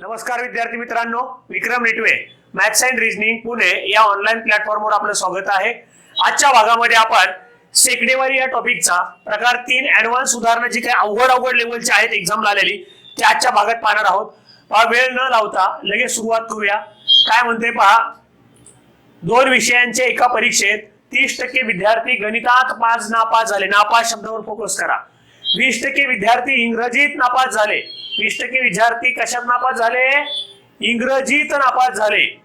नमस्कार विद्यार्थी मित्रांनो Vikram Retwe maths and reasoning Pune या ऑनलाईन प्लॅटफॉर्मवर आपलं स्वागत आहे. आजच्या भागामध्ये आपण सेकडेवारी या टॉपिकचा प्रकार तीन ऍडव्हान्स उदाहरणं जी काही अवघड अवघड लेवलची आहेत एक्झामला आलेली ते आजच्या भागात पाहणार आहोत. पहा वेळ न लावता लगेच सुरुवात करूया. काय म्हणते पहा दोन विषयांचे एका परीक्षेत तीस टक्के विद्यार्थी गणितात पाच नापास झाले. नापास शब्दावर फोकस करा. वीस टक्के विद्यार्थी इंग्रजीत नापास झाले. वीस टक्के विद्यार्थी कशात नापास झाले? इंग्रजीत नापास झाले.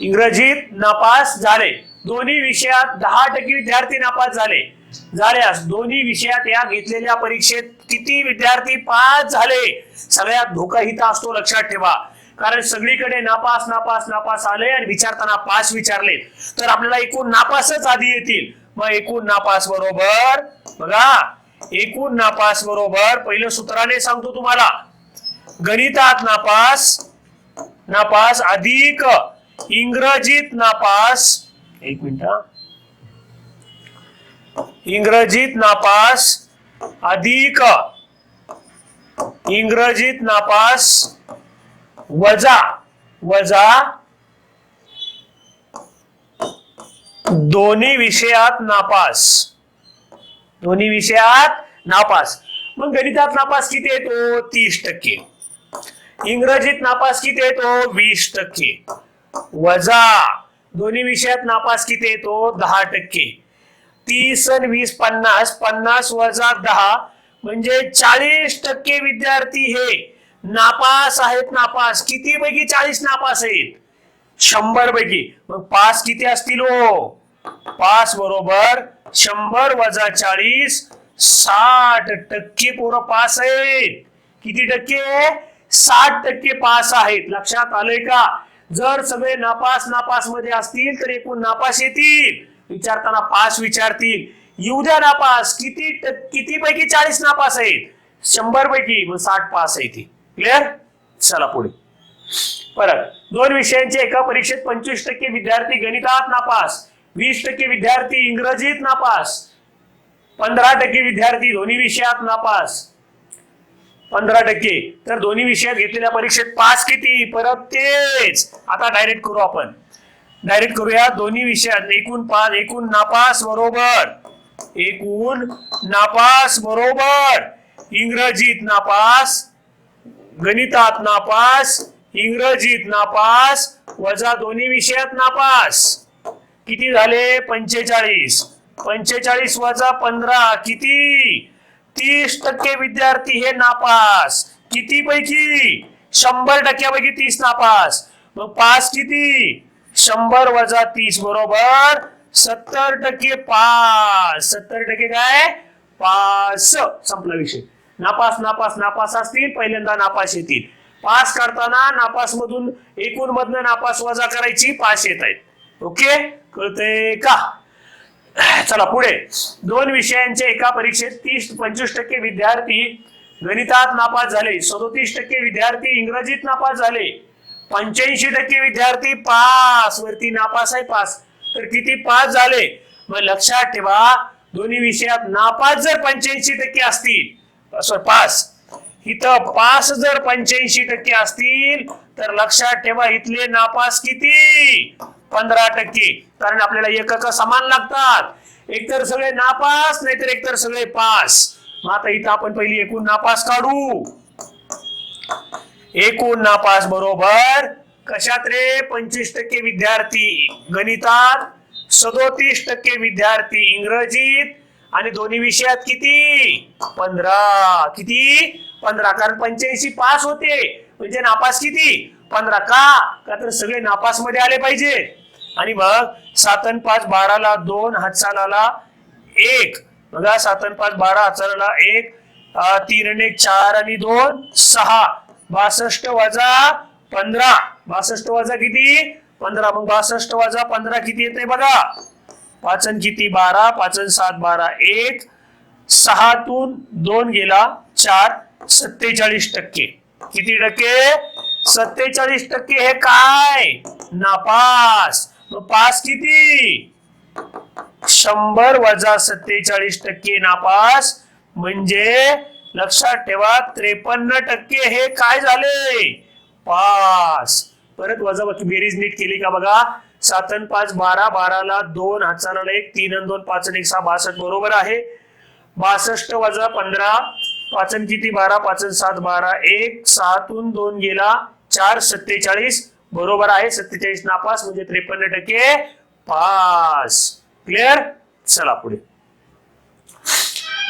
इंग्रजीत नापास झाले. दोन्ही विषयात दहा टक्के विद्यार्थी नापास झाले. झाल्यास दोन्ही विषयात या घेतलेल्या परीक्षेत किती विद्यार्थी पास झाले? सगळ्यात धोका हिता असतो लक्षात ठेवा. कारण सगळीकडे नापास नापास नापास आले आणि विचारताना पास विचारले. तर आपल्याला एकूण नापासच आधी येतील. मग एकूण नापास बरोबर बघा. एकूण नापास बरोबर. पहिलं सूत्राने सांगतो तुम्हाला. गणितात नापास नापास अधिक इंग्रजीत नापास एक मिनिट इंग्रजीत नापास अधिक इंग्रजीत नापास वजा वजा दोन्ही विषयात नापास. दोन्ही विषयात नापास. मग गणितात नापास किती येतो? तीस टक्के. इंग्रजीत नापास किती येतो? वीस टक्के. वजा दोन्ही विषयात नापास किती येतो? दहा टक्के. तीस आणि वीस पन्नास पन्नास वजा दहा म्हणजे चाळीस टक्के विद्यार्थी हे नापास आहेत नापास. किती पैकी चाळीस नापास आहेत? शंभर पैकी मग पास किती असतील हो? पास बरोबर शंभर वजा चाळीस साठ टक्के पोरं पास आहेत. किती टक्के? साठ टक्के पास आहेत. लक्षात आलंय का? जर सगळे नापास नापासमध्ये असतील तर एकूण नापास येतील. विचारताना पास विचारतील. येऊ द्या नापास. किती किती पैकी चाळीस नापास आहेत? शंभर पैकी मग साठ पास आहे ती. क्लिअर चला पुढे. परत. दोन विषयांचे एका परीक्षेत पंचवीस टक्के विद्यार्थी गणितात नापास. वीस टक्के विद्यार्थी इंग्रजीत नापास. पंधरा टक्के विद्यार्थी दोन्ही विषयात नापास. पंधरा टक्के. तर दोन्ही विषयात घेतलेल्या परीक्षेत पास किती? परत तेच. आता डायरेक्ट करू आपण. डायरेक्ट करूया. दोन्ही विषयात एकूण पास एकूण नापास बरोबर. एकूण नापास बरोबर. इंग्रजीत नापास गणितात नापास इंग्रजीत नापास वजा दोन्ही विषयात नापास. किती झाले? पंचेचाळीस. पंचेचाळीस वजा पंधरा किती? तीस टक्के विद्यार्थी हे नापास. किती पैकी शंभर टक्क्यापैकी तीस नापास. मग पास किती? शंभर वजा तीस बरोबर सत्तर टक्के पास. सत्तर टक्के काय? पास. संपला विषय. नापास नापास नापास असतील पहिल्यांदा नापास येतील. पास करताना नापास मधून एकूण मधनं नापास वजा करायची पास येत आहेत. ओके? कळतंय का? चला पुढे. दोन विषयांचे एका परीक्षेत तीस पंचवीस टक्के विद्यार्थी गणितात नापास झाले. सदोतीस टक्के विद्यार्थी इंग्रजीत नापास झाले. पंच्याऐंशी टक्के विद्यार्थी पास. वरती नापास आहे पास. तर किती पास झाले? मग लक्षात ठेवा दोन्ही विषयात नापास जर पंच्याऐंशी टक्के असतील पास. इथं पास जर पंच्याऐंशी टक्के असतील तर लक्षात ठेवा इथले नापास किती? पंधरा टक्के. कारण आपल्याला एकक समान लागतात. एकतर सगळे नापास नाहीतर एकतर सगळे पास. मग आता इथं आपण पहिली एकूण नापास काढू. एकूण नापास बरोबर कशात रे? पंचवीस टक्के विद्यार्थी. गणितात सदोतीस टक्के विद्यार्थी इंग्रजीत. आणि दोन्ही विषयात किती? पंधरा. किती? पंधरा कारण पंच्याऐंशी पास होते. म्हणजे नापास किती? पंधरा. का? का तर सगळे नापासमध्ये आले पाहिजे. आणि मग सातन पाच बाराला दोन हातचालाला एक. बघा सातन पाच बारा हातचालाला एक. तीन आणि चार आणि दोन सहा. बासष्ट वजा पंधरा. बासष्ट वजा किती? पंधरा. मग बासष्ट वजा पंधरा किती येते बघा? पाचन किती? बारा. पाचन सात बारा एक. सहातून दोन गेला चार. सत्तेचाळीस टक्के. किती टक्के? सत्तेचाळीस टक्के हे काय? नापास. मग पास किती? शंभर वजा सत्तेचाळीस टक्के नापास. म्हणजे लक्षात ठेवा त्रेपन्न टक्के हे काय झाले? पास. परत वजा बेरीज नीट केली का बघा? सात पाच बारा बाराला दोन हाताला एक तीन अन दोन पाच एक सहा बासष्ट बरोबर आहे. बासष्ट वजा पंधरा पाचन किती बारा पाचन सात बारा एक सहातून दोन गेला चार सत्तेचाळीस. बरोबर आहे सत्तेचाळीस नापास म्हणजे त्रेपन्न टक्के पास. क्लिअर चला पुढे.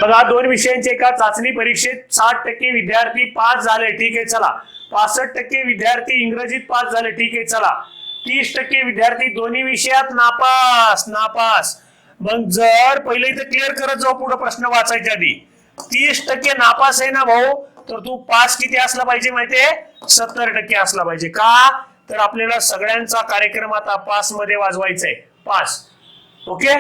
बघा दोन विषयांचे एका चाचणी परीक्षेत साठ टक्के विद्यार्थी पास झाले ठीक आहे चला. पासष्ट टक्के विद्यार्थी इंग्रजीत पास झाले ठीक आहे चला. तीस टक्के विद्यार्थी दोन्ही विषयात नापास नापास. मग जर पहिले इथं क्लिअर करत जाऊ पुढे प्रश्न वाचायच्या आधी. तीस टक्के नापास आहे ना भाऊ? तर तू पास किती असला पाहिजे माहितीये सत्तर टक्के असला पाहिजे. का? तर आपल्याला सगळ्यांचा कार्यक्रम आता पासमध्ये वाजवायचा आहे. पास. ओके?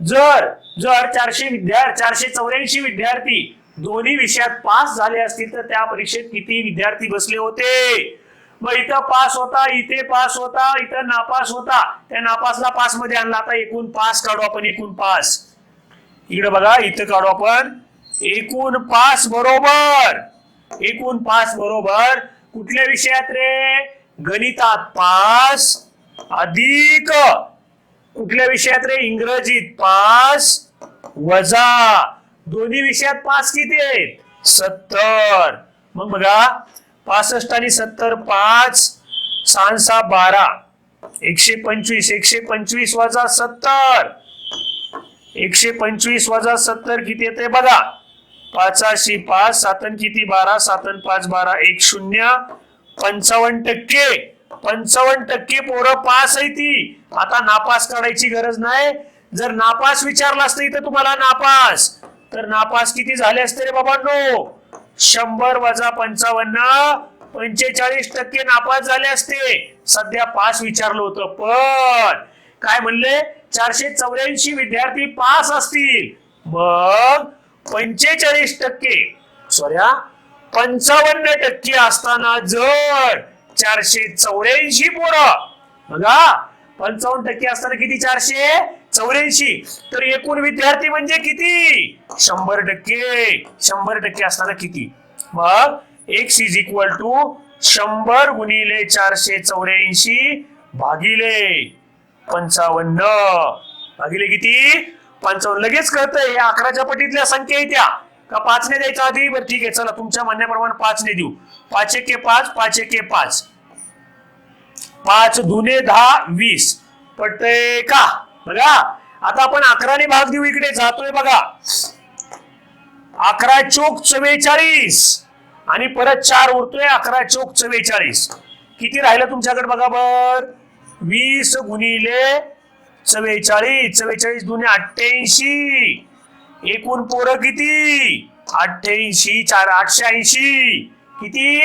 जर जर चारशे विद्यार्थी चारशे चौऱ्याऐंशी विद्यार्थी दोन्ही विषयात पास झाले असतील तर त्या परीक्षेत किती विद्यार्थी बसले होते. मग इथं पास होता इथे पास होता इथं नापास होता. त्या नापासला पासमध्ये आणला. आता एकूण पास काढू आपण एकूण पास. इकडे बघा इथं काढू आपण. एकूण पास बरोबर. एकूण पास बरोबर. कुठल्या विषयात रे? गणितात पास अधिक. कुठल्या विषयात रे? इंग्रजीत पास वजा. दोन्ही विषयात पास किती आहेत? सत्तर. मग बघा पासष्ट आणि सत्तर पाच सहासा सहा बारा. एकशे पंचवीस. एकशे पंचवीस वजा सत्तर. एकशे पंचवीस वजा सत्तर किती येते बघा. पाचाशी पाच सातन किती बारा सातन पाच बारा एक शून्य पंचावन्न टक्के. पंचावन्न टक्के पोरं पास आहे ती. आता नापास काढायची गरज नाही. जर नापास विचारला असतं इथं तुम्हाला नापास. तर नापास किती झाले असते रे बाबा नो शंभर वजा पंचावन्न पंचेचाळीस टक्के नापास झाले असते. सध्या पास विचारलं होतं पण काय म्हणले? चारशे चौऱ्याऐंशी विद्यार्थी पास असतील. मग पंचेचाळीस टक्के. सॉरी पंचावन्न टक्के असताना जर चारशे चौऱ्याऐंशी पोरं. बघा पंचावन्न टक्के असताना किती चारशे? चौऱ्याऐंशी. तर एकूण विद्यार्थी म्हणजे किती? शंभर टक्के. शंभर टक्के असताना किती? मग एक्स इज इक्वल टू शंभर गुणिले चारशे चौऱ्याऐंशी भागिले पंचावन्न. भागिले किती? पंचावन्न. लगेच कळतंय या अकराच्या पटीतल्या संख्या येत्या का पाचने द्यायच्या आधी? बरं ठीक आहे चला तुमच्या म्हणण्याप्रमाणे पाचने देऊ. पाच एके पाच पाच एके पाच. पाच दुने दहा वीस. पटतय का? बघा आता आपण अकराने भाग देऊ इकडे जातोय बघा. अकरा चोक चव्वेचाळीस. आणि परत चार उरतोय अकरा चोक चव्वेचाळीस. किती राहिलं तुमच्याकडे बघा बर? वीस गुणिले चव्वेचाळीस चव्वेचाळीस दुने अठ्ठ्याऐंशी. एकूण पोरं किती? अठ्ठ्याऐंशी चार आठशे ऐंशी किती?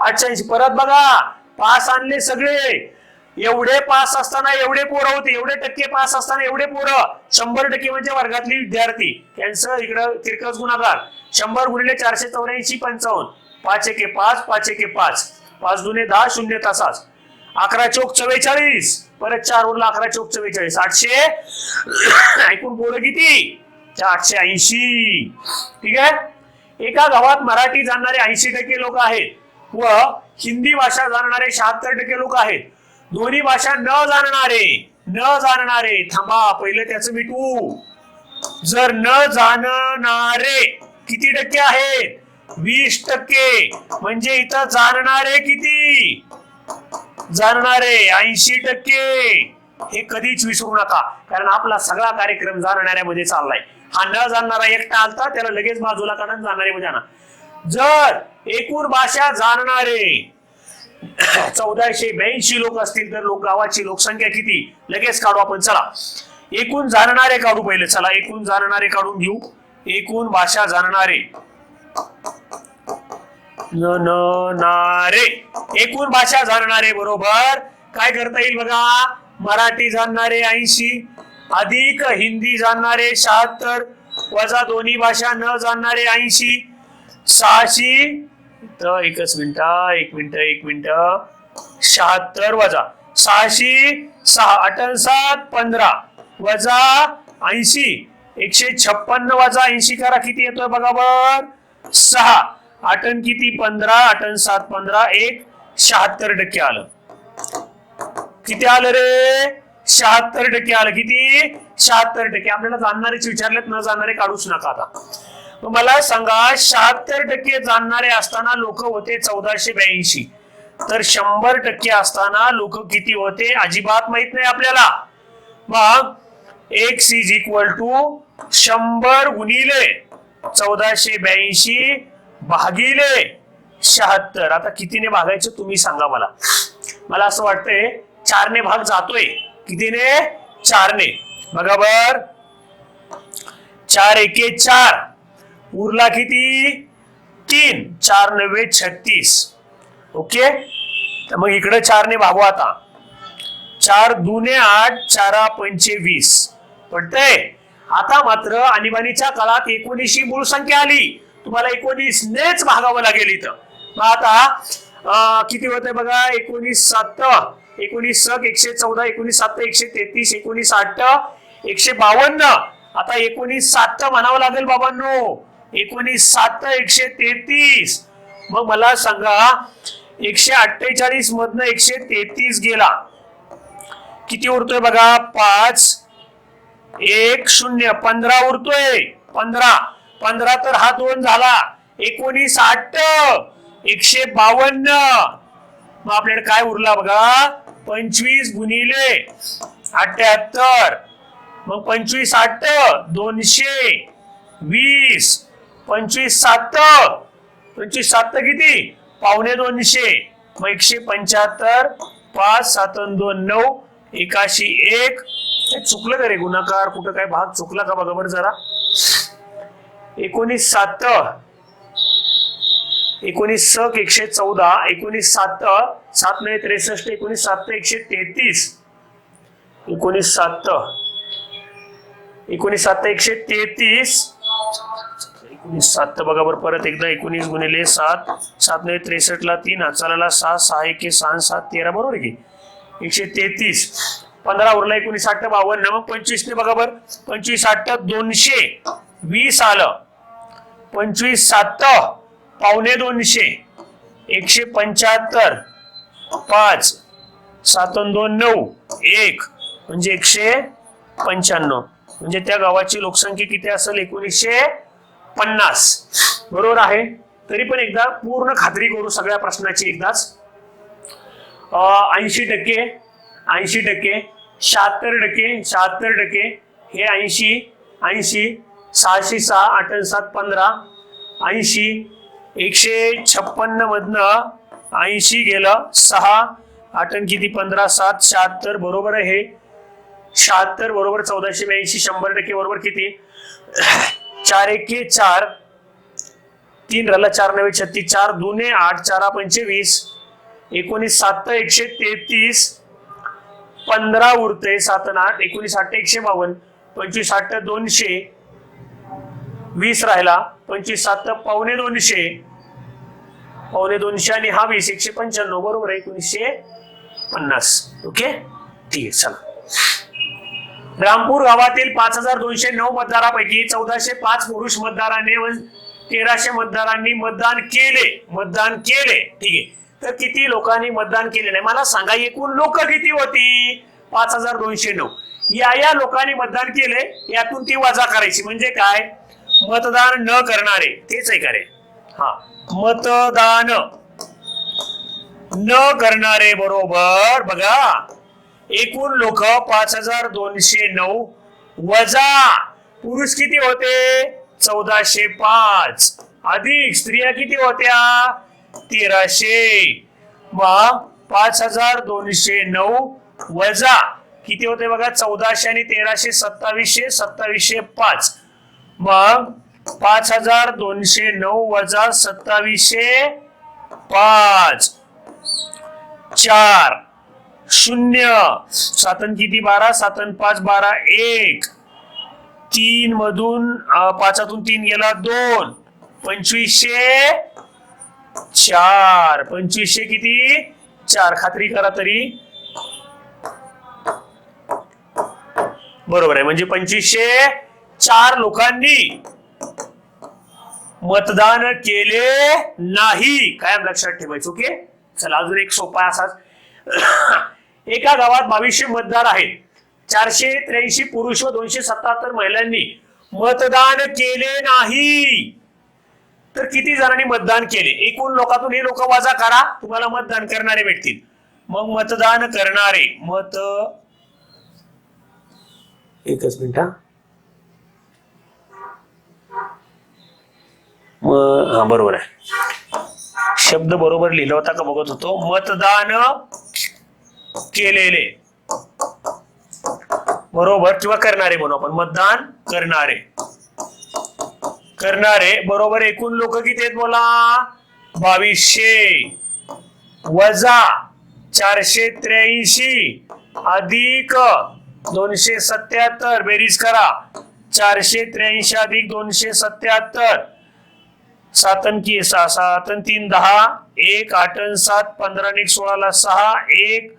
अठ्ठ्याऐंशी परत बघा पास आणले सगळे. एवढे पास असताना एवढे पोरं होते एवढे टक्के पास असताना एवढे पोरं. शंभर टक्के म्हणजे वर्गातली विद्यार्थी. त्यांचं इकडं तिरकस गुणाकार. शंभर गुणिले चारशे चौऱ्याऐंशी पंचावन्न. पाच एके पाच पाच एके पाच. पाच दुने दहा शून्य तासास अकरा चौक चव्वेचाळीस. परत चार वरून अकरा चौक चव्वेचाळीस आठशे ऐकून पोरं किती? आठशे ऐंशी. ठीक आहे? एका गावात मराठी जाणणारे ऐंशी टक्के लोक आहेत व हिंदी भाषा जाणणारे शहात्तर टक्के लोक आहेत. दोन्ही भाषा न जाणणारे न जाणणारे थांबा पहिलं त्याचं मिटू जर न जाणणारे किती टक्के आहेत? वीस टक्के. म्हणजे इथं जाणणारे किती? जाणणारे ऐंशी टक्के. हे कधीच विसरू नका. कारण आपला सगळा कार्यक्रम जाणणाऱ्यामध्ये चाललाय. हा न जाणणारा एकटा आलता त्याला लगेच बाजूला काढून जाणारे म्हणजे मध्ये आणा. जर एकूण भाषा जाणणारे चौदाशे ब्याऐंशी लोक असतील तर लोक गावाची लोकसंख्या किती? लगेच काढू आपण. चला. एकूण जाणणारे काढू पहिले. चला एकूण जाणणारे काढून घेऊ. एकूण भाषा जाणणारे. जाणणारे एकूण भाषा जाणणारे बरोबर? काय करता येईल बघा? मराठी जाणणारे ऐंशी अधिक हिंदी जाणणारे शहात्तर वजा दोन्ही भाषा न जाणणारे ऐंशी सहाशे तर एकच मिनिट एक मिनिट एक मिनिट. शहात्तर वजा. सहाशे सहा अठ्ठ्याण्णव पंधरा वजा ऐंशी. एकशे छप्पन्न वजा ऐंशी करा किती येतोय बघा बर सहा. आठन किती? पंधरा आठन सात पंधरा एक शहात्तर टक्के आलं. किती आलं रे? शहात्तर टक्के आलं. किती? शहात्तर टक्के. आपल्याला जाणणारेच विचारलेत न जाणारे काढूच नका आता. मला सांगा शहात्तर टक्के जाणणारे असताना लोक होते चौदाशे ब्याऐंशी. तर शंभर टक्के असताना लोक किती होते? अजिबात माहीत नाही आपल्याला. मग एक्स इज इक्वल टू शंभर गुणिले चौदाशे ब्याऐंशी भागिले शहात्तर. आता कितीने भागायचं तुम्ही सांगा मला. मला असं वाटतंय चारने भाग जातोय. कितीने? चारने. बघा बर. चार एके चार. उरला किती? तीन. चार नव्हे छत्तीस. ओके? तर मग इकडे चारने भागू आता. चार दुने आठ चारा पंचे वीस. पडतंय आता मात्र आणीबाणीच्या काळात एकोणीशी मूळ संख्या आली. तुम्हाला एकोणीस नेच भागावं लागेल इथं. मग आता किती होतंय बघा? एकोणीस सात एकोणीस सक एकशे चौदा एकोणीस सात एकशे तेहतीस एकोणीस आठ एकशे बावन्न आता एकोणीस सात म्हणावं लागेल बाबांनो. एकोणीस सात एकशे तेहतीस मग मला सांगा एकशे अठ्ठेचाळीस मधनं एकशे तेहतीस गेला. किती उरतोय बघा? पाच एक शून्य. पंधरा उरतोय. पंधरा. पंधरा तर हा दोन झाला. एकोणीस आठ. एकशे बावन्न. मग आपल्याकडे काय उरला बघा? पंचवीस गुणिले अठ्याहत्तर. मग पंचवीस आठ दोनशे वीस. पंचवीस सात. पंचवीस सात किती? पावणे दोनशे. मग एकशे पंच्याहत्तर पाच सात दोन नऊ. एकाशी एक. हे चुकलं का रे गुणाकार? कुठं काय भाग चुकला का बघा बरं जरा. एकोणीस सात एकोणीस सक एकशे चौदा एकोणीस सात सात नव्हे त्रेसष्ट एकोणीस सात एकशे तेहतीस. एकोणीस सात एकोणीस सात एकशे तेहतीस. एकोणीस सात बघा बरं परत एकदा एकोणीस गुणिले सात सात नव्हे त्रेसष्ट ला तीन अचाला सहा सहा एके सहा सात तेरा बरोबर की? एकशे तेहतीस. पंधरा उरला एकोणीस आठ बावन्न मग पंचवीस ने बघा बरं पंचवीस आठ दोनशे वीस आलं. पंचवीस सात पावणे दोनशे एकशे पंच्याहत्तर पाच सात दोन नऊ एक म्हणजे एकशे पंच्याण्णव. म्हणजे त्या गावाची लोकसंख्या किती असेल? एकोणीसशे पन्नास. बरोबर आहे? तरी पण एकदा पूर्ण खात्री करू सगळ्या प्रश्नाची एकदाच. ऐंशी टक्के ऐंशी टक्के शहात्तर टक्के शहात्तर टक्के हे ऐंशी ऐंशी सहाशे सहा आठ सात पंधरा ऐंशी एकशे छप्पन्न मधनं ऐंशी गेलं सहा आठ किती पंधरा सात शहात्तर बरोबर आहे हे. शहात्तर बरोबर चौदाशे ब्याऐंशी शंभर टक्के बरोबर किती? चार एके चार. तीन रला चार नव्हे छत्तीस चार दुने आठ चारा पंचवीस एकोणीस सात एकशे तेहतीस. पंधरा उरते सात आठ. एकोणीस आठ एकशे बावन्न. पंचवीस आठ दोनशे. वीस राहिला पंचवीस सात पावणे दोनशे. पावणे दोनशे आणि हा वीस एकशे पंच्याण्णव बरोबर एकोणीसशे पन्नास. ओके? ठीक आहे चला. रामपूर गावातील पाच हजार दोनशे नऊ मतदारापैकी चौदाशे पाच पुरुष मतदारांनी व तेराशे मतदारांनी मतदान केले. मतदान केले. ठीक आहे. तर किती लोकांनी मतदान केले नाही? मला सांगा एकूण लोक किती होती? पाच हजार दोनशे नऊ. या या लोकांनी मतदान केले यातून ती वजा करायची. म्हणजे काय? मतदान न करणारे तेच आहे. का रे हा. मतदान न करणारे बरोबर बघा. एकूण लोक पाच हजार दोनशे नऊ वजा. पुरुष किती होते? चौदाशे पाच. अधिक स्त्रिया किती होत्या? तेराशे. मग पाच हजार दोनशे नऊ वजा किती होते बघा? चौदाशे आणि तेराशे सत्तावीसशे सत्तावीसशे पाच. मग पाच हजार दोनशे नऊ वजा सत्तावीसशे पाच. चार. शून्य. सातन किती? बारा. सातन पाच बारा एक. तीन मधून पाचातून तीन गेला दोन. पंचवीसशे चार. पंचवीसशे किती? चार. खात्री करा तरी. बरोबर आहे. म्हणजे पंचवीसशे चार लोकांनी मतदान केले नाही. कायम लक्षात ठेवायचं ओके? चला अजून एक सोपा असा असाच. एका गावात बावीसशे मतदार आहेत. चारशे त्र्याऐंशी पुरुष व दोनशे सत्याहत्तर महिलांनी मतदान केले नाही. तर किती जणांनी मतदान केले? एकूण लोकातून हे लोक वजा करा. तुम्हाला मतदान करणारे भेटतील. मग मतदान करणारे मत एकच मिनिट हा हा बरोबर आहे. शब्द बरोबर लिहिला होता का बघत होतो? मतदान केलेले. बरोबर किंवा करणारे म्हणू आपण. मतदान करणारे. करणारे बरोबर एकूण लोक किती आहेत बोला? बावीसशे. वजा चारशे त्र्याऐंशी. अधिक दोनशे सत्याहत्तर. बेरीज करा. चारशे त्र्याऐंशी अधिक दोनशे सत्याहत्तर. सातन की सहा सातन तीन दहा एक आठन सात पंधरा आणि एक सोळाला सहा एक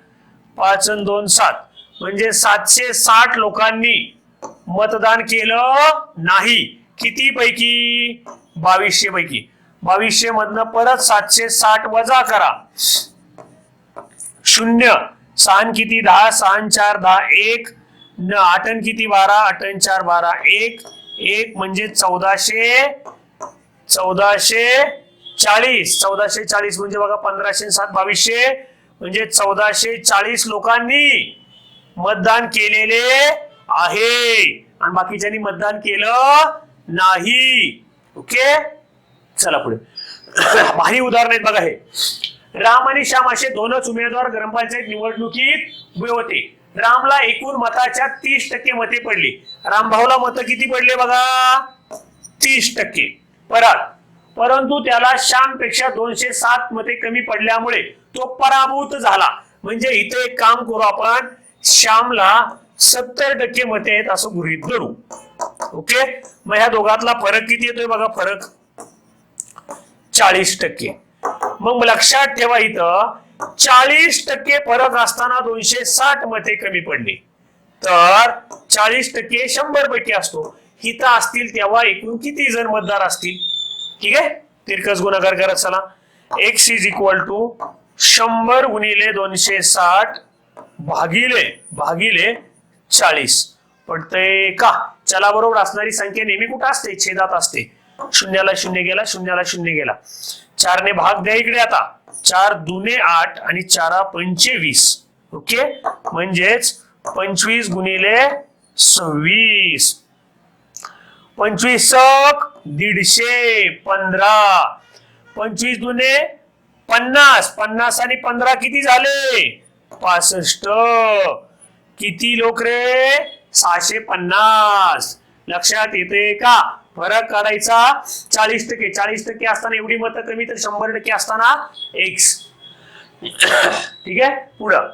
पाच दोन सात. म्हणजे सातशे साठ लोकांनी मतदान केलं नाही. किती पैकी बावीसशे पैकी. बावीसशे मधनं परत सातशे साठ वजा करा. शून्य. सहान किती? दहा. सहान चार दहा एक. न आठन किती? बारा. आठन चार बारा एक. एक म्हणजे चौदाशे चौदाशे चाळीस. चौदाशे चाळीस म्हणजे बघा पंधराशे सात बावीसशे. म्हणजे चौदाशे चाळीस लोकांनी मतदान केलेले आहे. आणि बाकीच्यांनी मतदान केलं नाही. ओके? चला पुढे. भारी उदाहरण आहेत बघा हे. राम आणि श्याम असे दोनच उमेदवार ग्रामपंचायत निवडणुकीत उभे होते. रामला एकूण मताच्या तीस टक्के मते पडली. रामभाऊला मतं किती पडले बघा? तीस टक्के. परत. परंतु त्याला श्यामपेक्षा दोनशे सात मते कमी पडल्यामुळे तो पराभूत झाला. म्हणजे इथे एक काम करू आपण. श्यामला सत्तर टक्के मते आहेत असं गृहित धरू. ओके? मग ह्या दोघातला फरक किती येतोय बघा फरक? चाळीस टक्के. मग लक्षात ठेवा इथं चाळीस टक्के फरक असताना दोनशे साठ मते कमी पडली. तर चाळीस टक्के शंभर पैकी असतो. हिथं असतील तेव्हा एकूण किती जण मतदार असतील? ठीक आहे? तिरकस गुणाकार करत चला. एक्स इज इक्वल टू शंभर गुणिले दोनशे साठ भागिले भागिले चाळीस. पडतंय का? चला बरोबर असणारी संख्या नेहमी कुठं असते? छेदात असते. शून्याला शून्य गेला शून्याला शून्य गेला. चारने भाग द्या इकडे आता. चार दुने आठ आणि चारा पंचवीस. ओके? म्हणजेच पंचवीस गुणिले सव्वीस. पंचवीस सक दीडशे पंधरा. पंचवीस दुने पन्नास. पन्नास आणि पंधरा किती झाले? पासष्ट. किती लोक रे? सहाशे पन्नास. लक्षात येते का? फरक काढायचा चाळीस टक्के. चाळीस टक्के असताना एवढी मतं कमी तर शंभर टक्के असताना एक्स ठीक आहे? पुढं.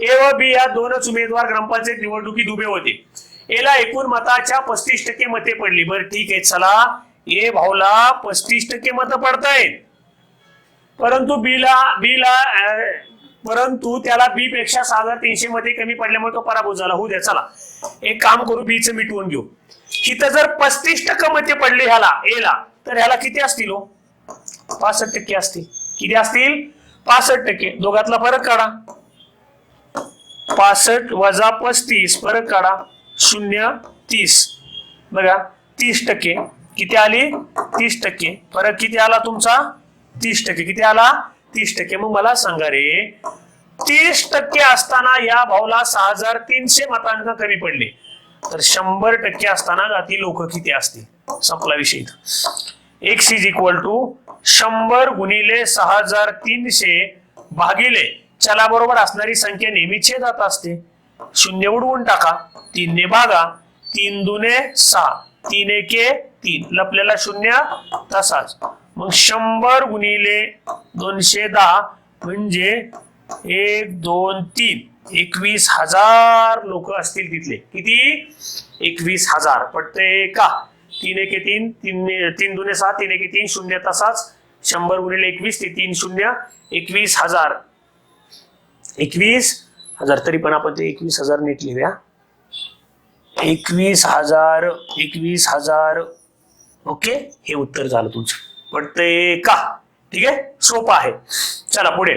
ए व बी या दोनच उमेदवार ग्रामपंचायत निवडणुकीत उभे होते. एला एकूण मताच्या पस्तीस टक्के मते पडली. बरं ठीक आहे चला. ए भाऊला पस्तीस टक्के मतं पडतायत. परंतु बीला बीला परंतु त्याला बी पेक्षा सहा हजार तीनशे मध्ये कमी पडल्यामुळे तो पराभूत झाला. होऊ द्या चला. एक काम करू बीच मिटवून घेऊ. इथं जर पस्तीस टक्के मते पडले ह्याला एला तर ह्याला किती असतील हो? पासष्ट टक्के असतील. किती असतील? पासष्ट टक्के. दोघातला फरक काढा. पासष्ट वजा पस्तीस फरक काढा. शून्य तीस. बघा तीस टक्के. किती आली? तीस टक्के. फरक किती आला तुमचा? तीस टक्के. किती आला? तीस टक्के. मग मला सांगा रे. तीस टक्के असताना या भाऊला सहा हजार तीनशे मतांक कमी पडले. तर शंभर टक्के असताना जाती लोक किती असतील? संपला विषय एक्स इज इक्वल टू शंभर गुणिले सहा हजार तीनशे भागिले. चला बरोबर असणारी संख्या नेहमी छेदात असते. शून्य उडवून टाका. तीनने भागा. तीन दुने सहा. तीन एके तीन. लपलेला शून्य तसाच. मग शंभर गुणिले दोनशे दहा म्हणजे एक दोन तीन. एकवीस हजार लोक असतील तिथले. किती? एकवीस हजार. पटते का? तीन एके तीन. तीन तीन दुने सहा तीन एके तीन. शून्य तसाच. शंभर गुणिले एकवीस ते तीन शून्य. एकवीस हजार. एकवीस हजार तरी पण आपण ते एकवीस हजार नीट लिहूया. एकवीस हजार एकवीस हजार. ओके हे उत्तर झालं तुमचं. पडतंय का? ठीक आहे? सोपं आहे. चला पुढे.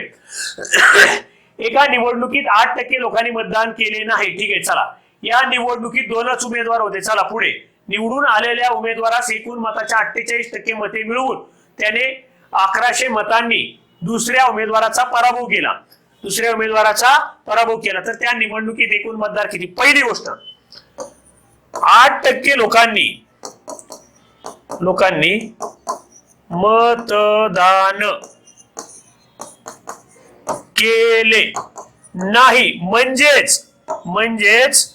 एका निवडणुकीत आठ टक्के लोकांनी मतदान केले नाही. ठीक आहे चला. या निवडणुकीत दोनच उमेदवार होते. चला पुढे. निवडून आलेल्या उमेदवारास एकूण मताच्या अठ्ठेचाळीस टक्के मते मिळवून त्याने अकराशे मतांनी दुसऱ्या उमेदवाराचा पराभव केला. दुसऱ्या उमेदवाराचा पराभव केला तर त्या निवडणुकीत एकूण मतदार किती? पहिली गोष्ट आठ टक्के लोकांनी लोकांनी मतदान केले नाही. म्हणजेच म्हणजेच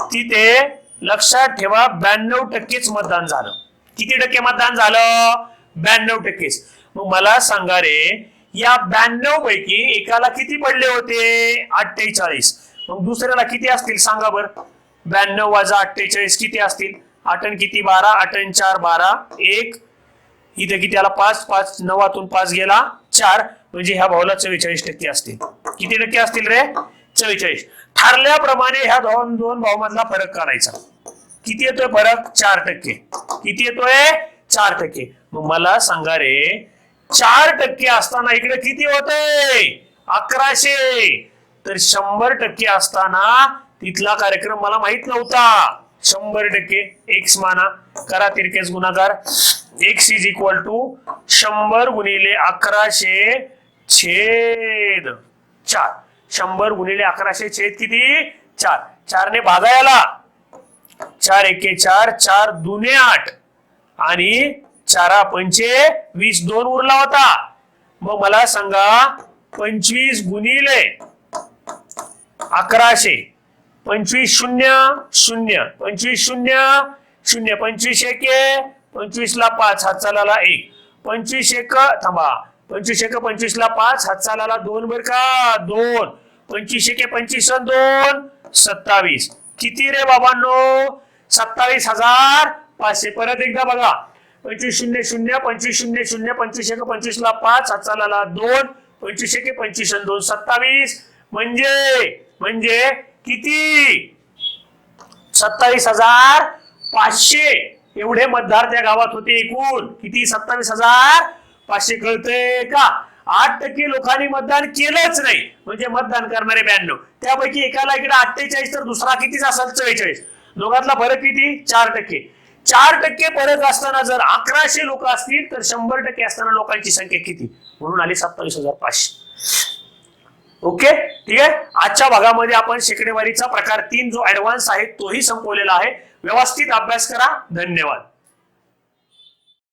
तिथे लक्षात ठेवा ब्याण्णव टक्केच मतदान झालं. किती टक्के मतदान झालं? ब्याण्णव टक्केच. मग मला सांगा रे या ब्याण्णव पैकी एकाला किती पडले होते? अठ्ठेचाळीस. मग दुसऱ्याला किती असतील? सांगा बर. ब्याण्णव वाजा अठ्ठेचाळीस किती असतील? आठन किती? बारा. आठन चार बारा. एक. इथे किती आला? पाच. पाच. नवातून पाच गेला. चार. म्हणजे ह्या भावाला चव्वेचाळीस टक्के असतील. किती टक्के असतील रे? चव्वेचाळीस. ठरल्याप्रमाणे ह्या दोन दोन भाऊमधला फरक काढायचा. किती येतोय फरक? चार टक्के. किती येतोय? चार टक्के. मग मला सांगा रे चार टक्के असताना इकडे किती होते? अकराशे. तर शंभर टक्के असताना तिथला कार्यक्रम मला माहीत नव्हता. शंभर टक्के. एक्स माना. करा तिरकेस गुणाकार. एक्स इज इक्वल टू शंभर गुणिले अकराशे छेद चार. शंभर गुणिले अकराशे छेद किती? चार. चारने भागा याला चार एके चार चार दुने आठ. आणि चारा पंचे वीस दोन उरला होता. मग मला सांगा पंचवीस गुणिले अकराशे. पंचवीस शून्य शून्य. पंचवीस शून्य शून्य. पंचवीस एके पंचवीस ला पाच हात चालाला एक. पंचवीस एक थांबा. पंचवीस एक पंचवीस ला पाच हात चालाला दोन बर का? दोन. पंचवीस एके पंचवीस दोन सत्तावीस. किती रे बाबांनो? सत्तावीस हजार पाचशे. परत एकदा बघा. पंचवीस शून्य शून्य पंचवीस शून्य शून्य पंचवीस एक पंचवीस ला पाच हात चालाला दोन पंचवीस एक पंचवीस दोन सत्तावीस. म्हणजे म्हणजे किती? सत्तावीस हजार पाचशे. एवढे मतदार त्या गावात होते एकूण. किती? सत्तावीस हजार पाचशे कळतंय का? आठ टक्के लोकांनी मतदान केलंच नाही. म्हणजे मतदान करणारे ब्याण्णव. त्यापैकी एकाला इकडे अठ्ठेचाळीस तर दुसरा कितीच असेल? चव्वेचाळीस. दोघातला फरक किती? चार टक्के. चार टक्के परत असताना जर अकराशे लोक असतील तर शंभर टक्के असताना लोकांची संख्या किती? म्हणून आली सत्तावीस हजार पाचशे. ओके? ठीक आहे आजच्या भागामध्ये आपण शेकडेवारीचा प्रकार तीन जो ऍडव्हान्स आहे तोही संपवलेला आहे. व्यवस्थित अभ्यास करा. धन्यवाद.